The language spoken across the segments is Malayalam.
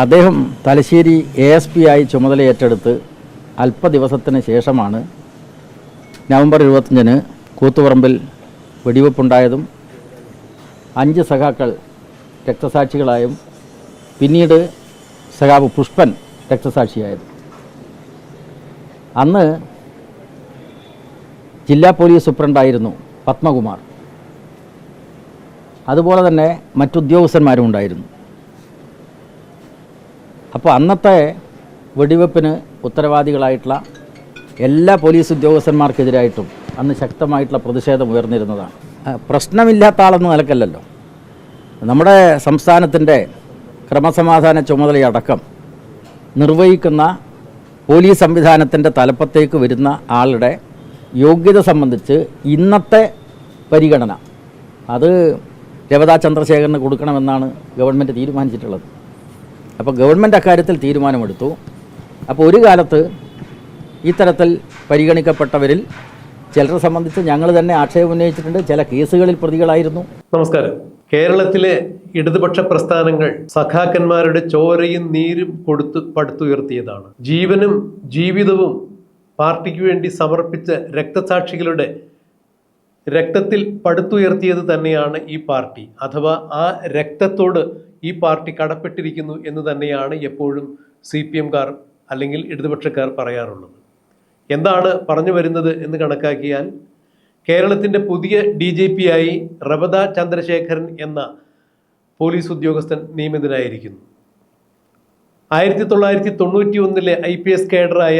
അദ്ദേഹം തലശ്ശേരി എ എസ് പി ആയി ചുമതലയേറ്റെടുത്ത് അല്പ ദിവസത്തിന് ശേഷമാണ് നവംബർ ഇരുപത്തഞ്ചിന് കൂത്തുപറമ്പിൽ വെടിവെപ്പുണ്ടായതും അഞ്ച് സഖാക്കൾ രക്തസാക്ഷികളായും പിന്നീട് സഖാവ് പുഷ്പൻ രക്തസാക്ഷിയായത്. അന്ന് ജില്ലാ പോലീസ് സൂപ്രണ്ടായിരുന്നു പത്മകുമാർ. അതുപോലെ തന്നെ മറ്റുദ്യോഗസ്ഥന്മാരും ഉണ്ടായിരുന്നു. അപ്പോൾ അന്നത്തെ വെടിവെപ്പിന് ഉത്തരവാദികളായിട്ടുള്ള എല്ലാ പോലീസ് ഉദ്യോഗസ്ഥന്മാർക്കെതിരായിട്ടും അന്ന് ശക്തമായിട്ടുള്ള പ്രതിഷേധം ഉയർന്നിരുന്നതാണ്. പ്രശ്നമില്ലാത്ത ആളെന്ന് നിലക്കല്ലല്ലോ. നമ്മുടെ സംസ്ഥാനത്തിന്റെ ക്രമസമാധാന ചുമതലയടക്കം നിർവഹിക്കുന്ന പോലീസ് സംവിധാനത്തിന്റെ തലപ്പത്തേക്ക് വരുന്ന ആളുടെ യോഗ്യത സംബന്ധിച്ച് ഇന്നത്തെ പരിഗണന. അത് രവതാ ചന്ദ്രശേഖരന് കൊടുക്കണമെന്നാണ് ഗവൺമെന്റ് തീരുമാനിച്ചിട്ടുള്ളത്. അപ്പോൾ ഗവൺമെന്റ് അക്കാര്യത്തിൽ തീരുമാനമെടുത്തു. അപ്പോൾ ഒരു കാലത്ത് ഇത്തരത്തിൽ പരിഗണിക്കപ്പെട്ടവരിൽ ചിലരെ സംബന്ധിച്ച് ഞങ്ങൾ തന്നെ ആക്ഷേപം ഉന്നയിച്ചിട്ടുണ്ട്. ചില കേസുകളിൽ പ്രതികളായിരുന്നു. നമസ്കാരം. കേരളത്തിലെ ഇടതുപക്ഷ പ്രസ്ഥാനങ്ങൾ സഖാക്കന്മാരുടെ ചോരയും നീരും കൊടുത്ത് പടുത്തുയർത്തിയതാണ്. ജീവനും ജീവിതവും പാർട്ടിക്ക് വേണ്ടി സമർപ്പിച്ച രക്തസാക്ഷികളുടെ രക്തത്തിൽ പടുത്തുയർത്തിയത് തന്നെയാണ് ഈ പാർട്ടി. അഥവാ ആ രക്തത്തോട് ഈ പാർട്ടി കടപ്പെട്ടിരിക്കുന്നു എന്ന് തന്നെയാണ് എപ്പോഴും സി പി എംകാർ അല്ലെങ്കിൽ ഇടതുപക്ഷക്കാർ പറയാറുള്ളത്. എന്താണ് പറഞ്ഞു വരുന്നത് എന്ന് കണക്കാക്കിയാൽ കേരളത്തിന്റെ പുതിയ ഡി ജി പി ആയി റബദ ചന്ദ്രശേഖരൻ എന്ന പോലീസ് ഉദ്യോഗസ്ഥൻ നിയമിതനായിരിക്കുന്നു. ആയിരത്തി തൊള്ളായിരത്തി തൊണ്ണൂറ്റി ഒന്നിലെ ഐ പി എസ് കേഡറായ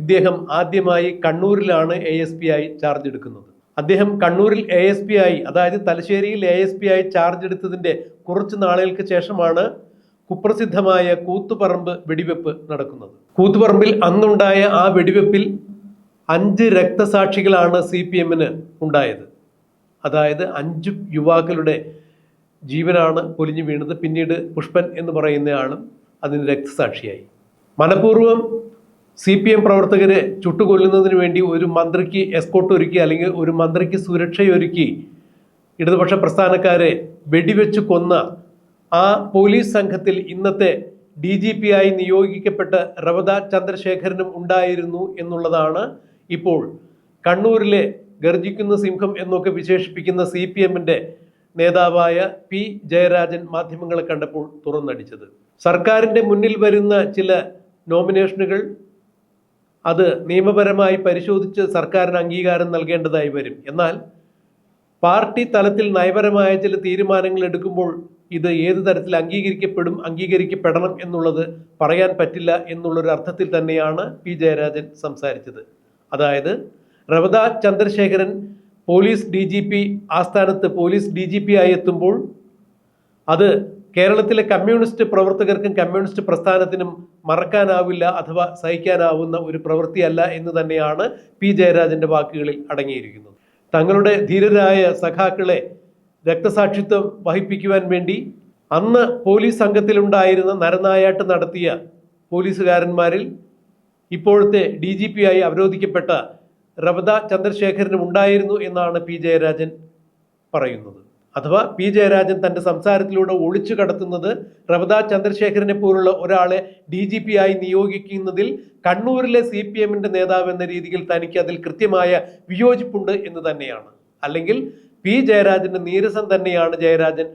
ഇദ്ദേഹം ആദ്യമായി കണ്ണൂരിലാണ് എ എസ് പി ആയി ചാർജ് എടുക്കുന്നത്. അദ്ദേഹം കണ്ണൂരിൽ എ എസ് പി ആയി അതായത് തലശ്ശേരിയിൽ എ എസ് പി ആയി ചാർജ് എടുത്തതിന്റെ കുറച്ച് നാളുകൾക്ക് ശേഷമാണ് കുപ്രസിദ്ധമായ കൂത്തുപറമ്പ് വെടിവെപ്പ് നടക്കുന്നത്. കൂത്തുപറമ്പിൽ അന്നുണ്ടായ ആ വെടിവെപ്പിൽ അഞ്ച് രക്തസാക്ഷികളാണ് സി പി എമ്മിന് ഉണ്ടായത്. അതായത് അഞ്ച് യുവാക്കളുടെ ജീവനാണ് പൊലിഞ്ഞു വീണത്. പിന്നീട് പുഷ്പൻ എന്ന് പറയുന്നയാളും അതിന് രക്തസാക്ഷിയായി. മനഃപൂർവം സി പി എം പ്രവർത്തകരെ ചുട്ടുകൊല്ലുന്നതിന് വേണ്ടി ഒരു മന്ത്രിക്ക് എസ്കോട്ട് ഒരുക്കി അല്ലെങ്കിൽ ഒരു മന്ത്രിക്ക് സുരക്ഷയൊരുക്കി ഇടതുപക്ഷ പ്രസ്ഥാനക്കാരെ വെടിവെച്ച് കൊന്ന ആ പോലീസ് സംഘത്തിൽ ഇന്നത്തെ ഡി ജി പി ആയി നിയോഗിക്കപ്പെട്ട രവത ചന്ദ്രശേഖരനും ഉണ്ടായിരുന്നു എന്നുള്ളതാണ് ഇപ്പോൾ കണ്ണൂരിലെ ഗർജിക്കുന്ന സിംഹം എന്നൊക്കെ വിശേഷിപ്പിക്കുന്ന സി പി എമ്മിന്റെ നേതാവായ പി ജയരാജൻ മാധ്യമങ്ങളെ കണ്ടപ്പോൾ തുറന്നടിച്ചത്. സർക്കാരിന്റെ മുന്നിൽ വരുന്ന ചില നോമിനേഷനുകൾ അത് നിയമപരമായി പരിശോധിച്ച് സർക്കാരിന് അംഗീകാരം നൽകേണ്ടതായി വരും. എന്നാൽ പാർട്ടി തലത്തിൽ നയപരമായ ചില തീരുമാനങ്ങൾ എടുക്കുമ്പോൾ ഇത് ഏത് തരത്തിൽ അംഗീകരിക്കപ്പെടും അംഗീകരിക്കപ്പെടണം എന്നുള്ളത് പറയാൻ പറ്റില്ല എന്നുള്ളൊരു അർത്ഥത്തിൽ തന്നെയാണ് പി ജയരാജൻ സംസാരിച്ചത്. അതായത് Ravada Chandrasekhar police D G P ആസ്ഥാനത്ത് പോലീസ് ഡി ജി പി ആയി എത്തുമ്പോൾ അത് കേരളത്തിലെ കമ്മ്യൂണിസ്റ്റ് പ്രവർത്തകർക്കും കമ്മ്യൂണിസ്റ്റ് പ്രസ്ഥാനത്തിനും മറക്കാനാവില്ല അഥവാ സഹിക്കാനാവുന്ന ഒരു പ്രവൃത്തിയല്ല എന്ന് തന്നെയാണ് പി ജയരാജന്റെ വാക്കുകളിൽ അടങ്ങിയിരിക്കുന്നത്. തങ്ങളുടെ ധീരരായ സഖാക്കളെ രക്തസാക്ഷിത്വം വഹിപ്പിക്കുവാൻ വേണ്ടി അന്ന് പോലീസ് സംഘത്തിലുണ്ടായിരുന്ന നരനായാട്ട് നടത്തിയ പോലീസുകാരന്മാരിൽ ഇപ്പോഴത്തെ ഡി ജി പി ആയി അവരോധിക്കപ്പെട്ട റവദ ചന്ദ്രശേഖരനും ഉണ്ടായിരുന്നു എന്നാണ് പി ജയരാജൻ പറയുന്നത്. അഥവാ പി ജയരാജൻ തന്റെ സംസാരത്തിലൂടെ ഒളിച്ചു കടത്തുന്നത് റവദ ചന്ദ്രശേഖരനെ പോലുള്ള ഒരാളെ ഡി ജി പി ആയി നിയോഗിക്കുന്നതിൽ കണ്ണൂരിലെ സി പി എമ്മിന്റെ നേതാവ് എന്ന രീതിയിൽ തനിക്ക് അതിൽ കൃത്യമായ വിയോജിപ്പുണ്ട് എന്ന് തന്നെയാണ്. അല്ലെങ്കിൽ പി ജയരാജന്റെ നീരസം തന്നെയാണ് ജയരാജൻ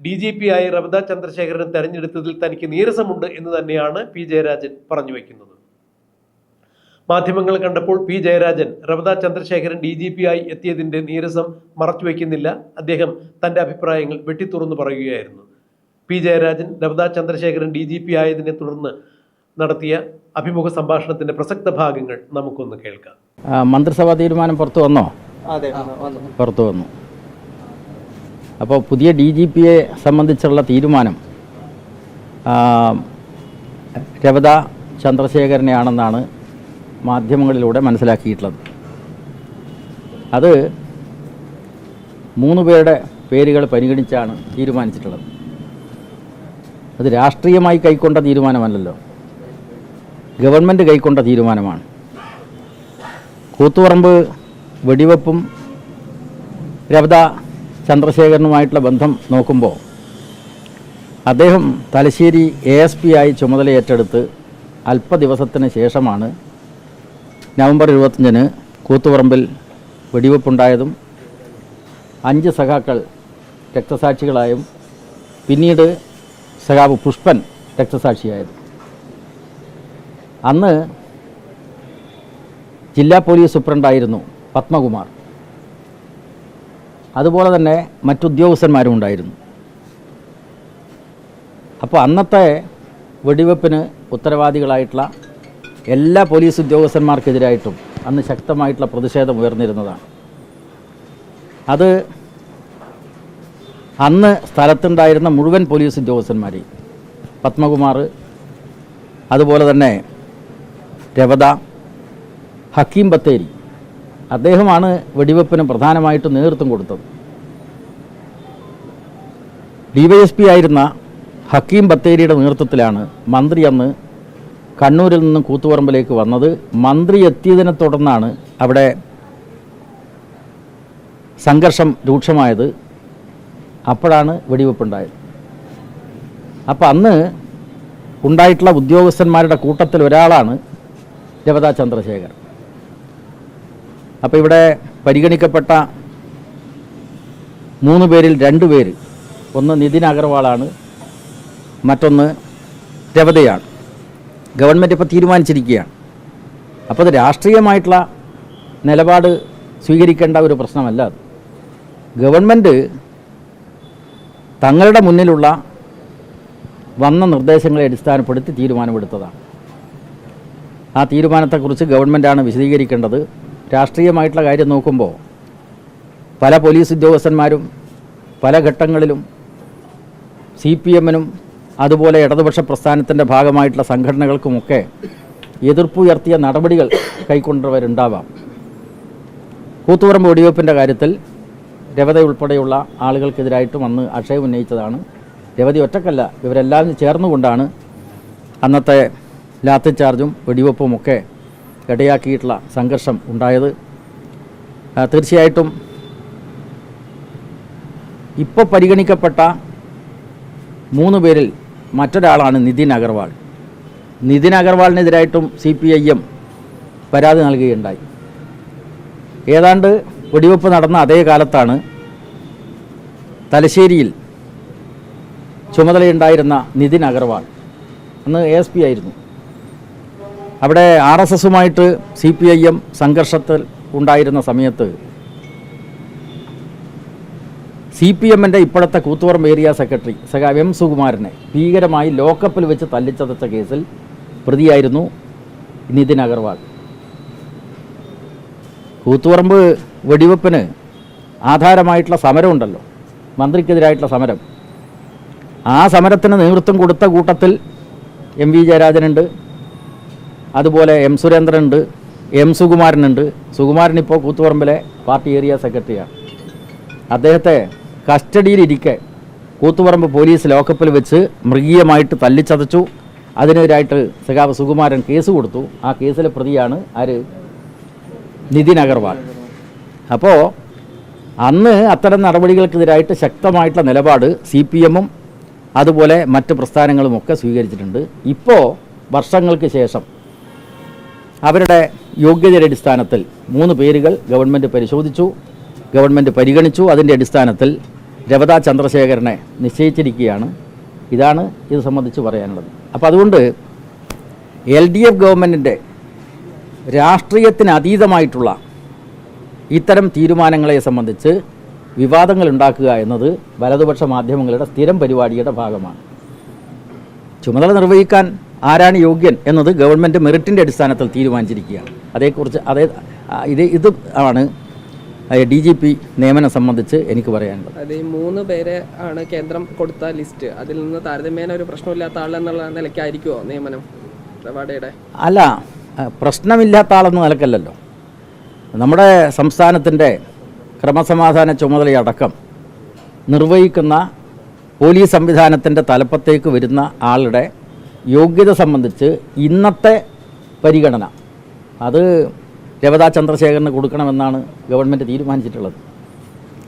ഡി ജി പി ആയി റവദ ചന്ദ്രശേഖരനെ തെരഞ്ഞെടുത്തതിൽ തനിക്ക് നീരസമുണ്ട് എന്ന് തന്നെയാണ് പി ജയരാജൻ പറഞ്ഞു വയ്ക്കുന്നത് മാധ്യമങ്ങൾ കണ്ടപ്പോൾ P. Jayarajan Ravada Chandrasekhar D. G. P. ആയി എത്തിയതിന്റെ നീരസം മറച്ചുവെക്കുന്നില്ല അദ്ദേഹം തന്റെ അഭിപ്രായങ്ങൾ വെട്ടിത്തുറന്നു പറയുകയായിരുന്നു. P. Jayarajan Ravada Chandrasekhar D. G. P. ആയതിനെ തുടർന്ന് നടത്തിയ അഭിമുഖ സംഭാഷണത്തിന്റെ പ്രസക്ത ഭാഗങ്ങൾ നമുക്കൊന്ന് കേൾക്കാം. മന്ത്രിസഭാ തീരുമാനം പുറത്തു വന്നോ? അതെ വന്നു പുറത്തു വന്നു. അപ്പോൾ പുതിയ ഡി. ജി. പിയെ സംബന്ധിച്ചുള്ള തീരുമാനം രവത ചന്ദ്രശേഖരനെയാണെന്നാണ് മാധ്യമങ്ങളിലൂടെ മനസ്സിലാക്കിയിട്ടുള്ളത്. അത് മൂന്ന് പേരുടെ പേരുകൾ പരിഗണിച്ചാണ് തീരുമാനിച്ചിട്ടുള്ളത്. അത് രാഷ്ട്രീയമായി കൈക്കൊണ്ട തീരുമാനമല്ലല്ലോ. ഗവൺമെന്റ് കൈക്കൊണ്ട തീരുമാനമാണ്. കൂത്തുപറമ്പ് വെടിവെപ്പും രവത ചന്ദ്രശേഖരനുമായിട്ടുള്ള ബന്ധം നോക്കുമ്പോൾ അദ്ദേഹം തലശ്ശേരി എ എസ് പി ആയി ചുമതല ഏറ്റെടുത്ത് അല്പ ദിവസത്തിന് ശേഷമാണ് നവംബർ ഇരുപത്തഞ്ചിന് കൂത്തുപറമ്പിൽ വെടിവെപ്പുണ്ടായതും അഞ്ച് സഖാക്കൾ രക്തസാക്ഷികളായും പിന്നീട് സഖാവ് പുഷ്പൻ രക്തസാക്ഷിയായതും. അന്ന് ജില്ലാ പോലീസ് സൂപ്രണ്ടായിരുന്നു പത്മകുമാർ. അതുപോലെ തന്നെ മറ്റുദ്യോഗസ്ഥന്മാരും ഉണ്ടായിരുന്നു. അപ്പോൾ അന്നത്തെ വെടിവെപ്പിന് ഉത്തരവാദികളായിട്ടുള്ള എല്ലാ പോലീസ് ഉദ്യോഗസ്ഥന്മാർക്കെതിരായിട്ടും അന്ന് ശക്തമായിട്ടുള്ള പ്രതിഷേധം ഉയർന്നിരുന്നതാണ്. അത് അന്ന് സ്ഥലത്തുണ്ടായിരുന്ന മുഴുവൻ പോലീസ് ഉദ്യോഗസ്ഥന്മാരെയും പത്മകുമാർ അതുപോലെ തന്നെ രവത ഹക്കീം ബത്തേരി അദ്ദേഹമാണ് വെടിവെപ്പിന് പ്രധാനമായിട്ടും നേതൃത്വം കൊടുത്തത്. ഡി വൈ എസ് പി ആയിരുന്ന ഹക്കീം ബത്തേരിയുടെ നേതൃത്വത്തിലാണ് മന്ത്രി അന്ന് കണ്ണൂരിൽ നിന്നും കൂത്തുപറമ്പിലേക്ക് വന്നത് മന്ത്രി എത്തിയതിനെ തുടർന്നാണ് അവിടെ സംഘർഷം രൂക്ഷമായത്. അപ്പോഴാണ് വെടിവെപ്പുണ്ടായത്. അപ്പോൾ അന്ന് ഉണ്ടായിട്ടുള്ള ഉദ്യോഗസ്ഥന്മാരുടെ കൂട്ടത്തിൽ ഒരാളാണ് രവതാ ചന്ദ്രശേഖർ. അപ്പോൾ ഇവിടെ പരിഗണിക്കപ്പെട്ട മൂന്ന് പേരിൽ രണ്ട് പേര്. ഒന്ന് നിതിൻ അഗർവാളാണ് മറ്റൊന്ന് രവതയാണ്. ഗവൺമെന്റ് ഇപ്പോൾ തീരുമാനിച്ചിരിക്കുകയാണ്. അപ്പോൾ അത് രാഷ്ട്രീയമായിട്ടുള്ള നിലപാട് സ്വീകരിക്കേണ്ട ഒരു പ്രശ്നമല്ല അത്. ഗവൺമെന്റ് തങ്ങളുടെ മുന്നിലുള്ള വന്ന നിർദ്ദേശങ്ങളെ അടിസ്ഥാനപ്പെടുത്തി തീരുമാനമെടുത്തതാണ്. ആ തീരുമാനത്തെക്കുറിച്ച് ഗവൺമെന്റാണ് വിശദീകരിക്കേണ്ടത്. രാഷ്ട്രീയമായിട്ടുള്ള കാര്യം നോക്കുമ്പോൾ പല പോലീസ് ഉദ്യോഗസ്ഥന്മാരും പല ഘട്ടങ്ങളിലും സി പി എമ്മിനും അതുപോലെ ഇടതുപക്ഷ പ്രസ്ഥാനത്തിന്റെ ഭാഗമായിട്ടുള്ള സംഘടനകൾക്കുമൊക്കെ എതിർപ്പുയർത്തിയ നടപടികൾ കൈക്കൊണ്ടവരുണ്ടാവാം. കൂത്തുപറമ്പ് വെടിവെപ്പിന്റെ കാര്യത്തിൽ രവത ഉൾപ്പെടെയുള്ള ആളുകൾക്കെതിരായിട്ടും അന്ന് ആക്ഷേപം ഉന്നയിച്ചതാണ്. രവതി ഒറ്റക്കല്ല ഇവരെല്ലാവരും ചേർന്നുകൊണ്ടാണ് അന്നത്തെ ലാത്തി ചാർജും വെടിവെപ്പുമൊക്കെ ഇടയാക്കിയിട്ടുള്ള സംഘർഷം ഉണ്ടായത്. തീർച്ചയായിട്ടും ഇപ്പോൾ പരിഗണിക്കപ്പെട്ട മൂന്ന് പേരിൽ മറ്റൊരാളാണ് നിതിൻ അഗർവാൾ. നിതിൻ അഗർവാളിനെതിരായിട്ടും സി പി ഐ എം പരാതി നൽകുകയുണ്ടായി. ഏതാണ്ട് വെടിവെപ്പ് നടന്ന അതേ കാലത്താണ് തലശ്ശേരിയിൽ ചുമതലയുണ്ടായിരുന്ന നിതിൻ അഗർവാൾ. അന്ന് എ എസ് പി ആയിരുന്നു. അവിടെ ആർ എസ് എസുമായിട്ട് സി പി ഐ എം സംഘർഷത്തിൽ ഉണ്ടായിരുന്ന സമയത്ത് സി പി എമ്മിന്റെ ഇപ്പോഴത്തെ കൂത്തുപറമ്പ് ഏരിയ സെക്രട്ടറി സഖാവ് എം സുകുമാരനെ ഭീകരമായി ലോക്കപ്പിൽ വെച്ച് തല്ലിച്ചതച്ച കേസിൽ പ്രതിയായിരുന്നു നിതിൻ അഗർവാൾ. കൂത്തുപറമ്പ് വെടിവെപ്പിന് ആധാരമായിട്ടുള്ള സമരമുണ്ടല്ലോ മന്ത്രിക്കെതിരായിട്ടുള്ള സമരം. ആ സമരത്തിന് നേതൃത്വം കൊടുത്ത കൂട്ടത്തിൽ എം വി ജയരാജനുണ്ട്. അതുപോലെ എം സുരേന്ദ്രനുണ്ട്. എം സുകുമാരനുണ്ട്. സുകുമാരൻ ഇപ്പോൾ കൂത്തുപറമ്പിലെ പാർട്ടി ഏരിയ സെക്രട്ടറിയാണ്. അദ്ദേഹത്തെ കസ്റ്റഡിയിലിരിക്കെ കൂത്തുപറമ്പ് പോലീസ് ലോക്കപ്പിൽ വെച്ച് മൃഗീയമായിട്ട് തല്ലിച്ചതച്ചു. അതിനെതിരായിട്ട് സഖാവ് സുകുമാരൻ കേസ് കൊടുത്തു. ആ കേസിലെ പ്രതിയാണ് ആര്? നിതിൻ അഗർവാൾ. അപ്പോൾ അന്ന് അത്തരം നടപടികൾക്കെതിരായിട്ട് ശക്തമായിട്ടുള്ള നിലപാട് സി പി എമ്മും അതുപോലെ മറ്റ് പ്രസ്ഥാനങ്ങളുമൊക്കെ സ്വീകരിച്ചിട്ടുണ്ട്. ഇപ്പോൾ വർഷങ്ങൾക്ക് ശേഷം അവരുടെ യോഗ്യതയുടെ അടിസ്ഥാനത്തിൽ മൂന്ന് പേരുകൾ ഗവൺമെന്റ് പരിശോധിച്ചു. ഗവൺമെന്റ് പരിഗണിച്ചു. അതിന്റെ അടിസ്ഥാനത്തിൽ രവത ചന്ദ്രശേഖരനെ നിശ്ചയിച്ചിരിക്കുകയാണ്. ഇതാണ് ഇത് സംബന്ധിച്ച് പറയാനുള്ളത്. അപ്പോൾ അതുകൊണ്ട് എൽ ഡി എഫ് ഗവൺമെന്റിന്റെ രാഷ്ട്രീയത്തിന് അതീതമായിട്ടുള്ള ഇത്തരം തീരുമാനങ്ങളെ സംബന്ധിച്ച് വിവാദങ്ങൾ ഉണ്ടാക്കുക എന്നത് വലതുപക്ഷ മാധ്യമങ്ങളുടെ സ്ഥിരം പരിപാടിയുടെ ഭാഗമാണ്. ചുമതല നിർവഹിക്കാൻ ആരാണ് യോഗ്യൻ എന്നത് ഗവൺമെന്റ് മെറിറ്റിന്റെ അടിസ്ഥാനത്തിൽ തീരുമാനിച്ചിരിക്കുകയാണ്. അതേക്കുറിച്ച് അതേ ഇത് ഇത് ആണ് ഡി ജി പി നിയമനം സംബന്ധിച്ച് എനിക്ക് പറയാനുള്ളത്. അത് ഈ മൂന്ന് പേരെ ആണ് കേന്ദ്രം കൊടുത്ത ലിസ്റ്റ്. അതിൽ നിന്ന് താരതമ്യേന ഒരു പ്രശ്നമില്ലാത്ത ആളെന്നുള്ള നിലയ്ക്കായിരിക്കുമോ നിയമനം? റവാഡയുടെ. അല്ല പ്രശ്നമില്ലാത്ത ആളെന്ന നിലക്കല്ലല്ലോ. നമ്മുടെ സംസ്ഥാനത്തിന്റെ ക്രമസമാധാന ചുമതലയടക്കം നിർവഹിക്കുന്ന പോലീസ് സംവിധാനത്തിന്റെ തലപ്പത്തേക്ക് വരുന്ന ആളുടെ യോഗ്യത സംബന്ധിച്ച് ഇന്നത്തെ പരിഗണന. അത് രവതാ ചന്ദ്രശേഖരന് കൊടുക്കണമെന്നാണ് ഗവൺമെന്റ് തീരുമാനിച്ചിട്ടുള്ളത്.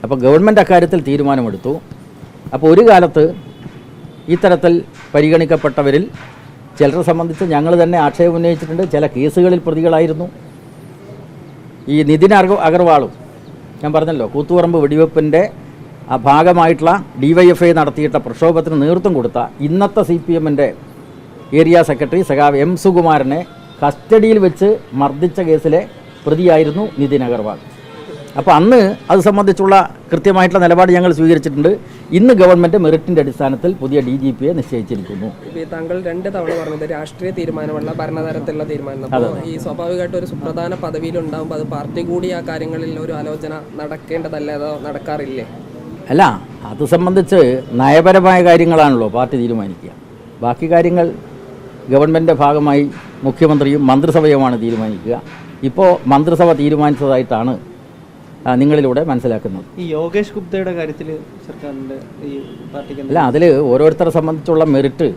അപ്പോൾ ഗവൺമെന്റ് അക്കാര്യത്തിൽ തീരുമാനമെടുത്തു. അപ്പോൾ ഒരു കാലത്ത് ഇത്തരത്തിൽ പരിഗണിക്കപ്പെട്ടവരിൽ ചിലരെ സംബന്ധിച്ച് ഞങ്ങൾ തന്നെ ആക്ഷേപം ഉന്നയിച്ചിട്ടുണ്ട്. ചില കേസുകളിൽ പ്രതികളായിരുന്നു. ഈ നിതിൻ അഗർ അഗർവാളും ഞാൻ പറഞ്ഞല്ലോ കൂത്തുപറമ്പ് വെടിവെപ്പിന്റെ ആ ഭാഗമായിട്ടുള്ള ഡി വൈ എഫ് ഐ നടത്തിയിട്ട പ്രക്ഷോഭത്തിന് നേതൃത്വം കൊടുത്ത ഇന്നത്തെ സി പി എമ്മിന്റെ ഏരിയ സെക്രട്ടറി സഖാവ് എം സുകുമാരനെ കസ്റ്റഡിയിൽ വെച്ച് മർദ്ദിച്ച കേസിലെ പ്രതിയായിരുന്നു നിതിൻ അഗർവാൾ. അപ്പോൾ അന്ന് അത് സംബന്ധിച്ചുള്ള കൃത്യമായിട്ടുള്ള നിലപാട് ഞങ്ങൾ സ്വീകരിച്ചിട്ടുണ്ട്. ഇന്ന് ഗവൺമെന്റ് മെറിറ്റിന്റെ അടിസ്ഥാനത്തിൽ പുതിയ ഡി ജി പിയെ നിശ്ചയിച്ചിരിക്കുന്നു. താങ്കൾ രണ്ട് തവണ പറഞ്ഞത് രാഷ്ട്രീയ തീരുമാനമല്ല ഭരണതരത്തിലുള്ള തീരുമാനം ഈ സ്വാഭാവികമായിട്ട് ഒരു സുപ്രധാന പദവിയിൽ ഉണ്ടാകുമ്പോൾ അത് പാർട്ടി കൂടി ആ കാര്യങ്ങളിൽ ഒരു ആലോചന നടക്കേണ്ടതല്ലേ അതോ നടക്കാറില്ലേ? അല്ല അത് സംബന്ധിച്ച് നയപരമായ കാര്യങ്ങളാണല്ലോ പാർട്ടി തീരുമാനിക്കുക. ബാക്കി കാര്യങ്ങൾ ഗവൺമെന്റിന്റെ ഭാഗമായി മുഖ്യമന്ത്രിയും മന്ത്രിസഭയുമാണ് തീരുമാനിക്കുക. ഇപ്പോൾ മന്ത്രിസഭ തീരുമാനിച്ചതായിട്ടാണ് നിങ്ങളിലൂടെ മനസ്സിലാക്കുന്നത്. ഈ യോഗേഷ് ഗുപ്തയുടെ കാര്യത്തിൽ സർക്കാരിന്റെ ഈ പാർട്ടിക്ക് അല്ല അതിൽ ഓരോരുത്തരെ സംബന്ധിച്ചുള്ള മെറിറ്റ്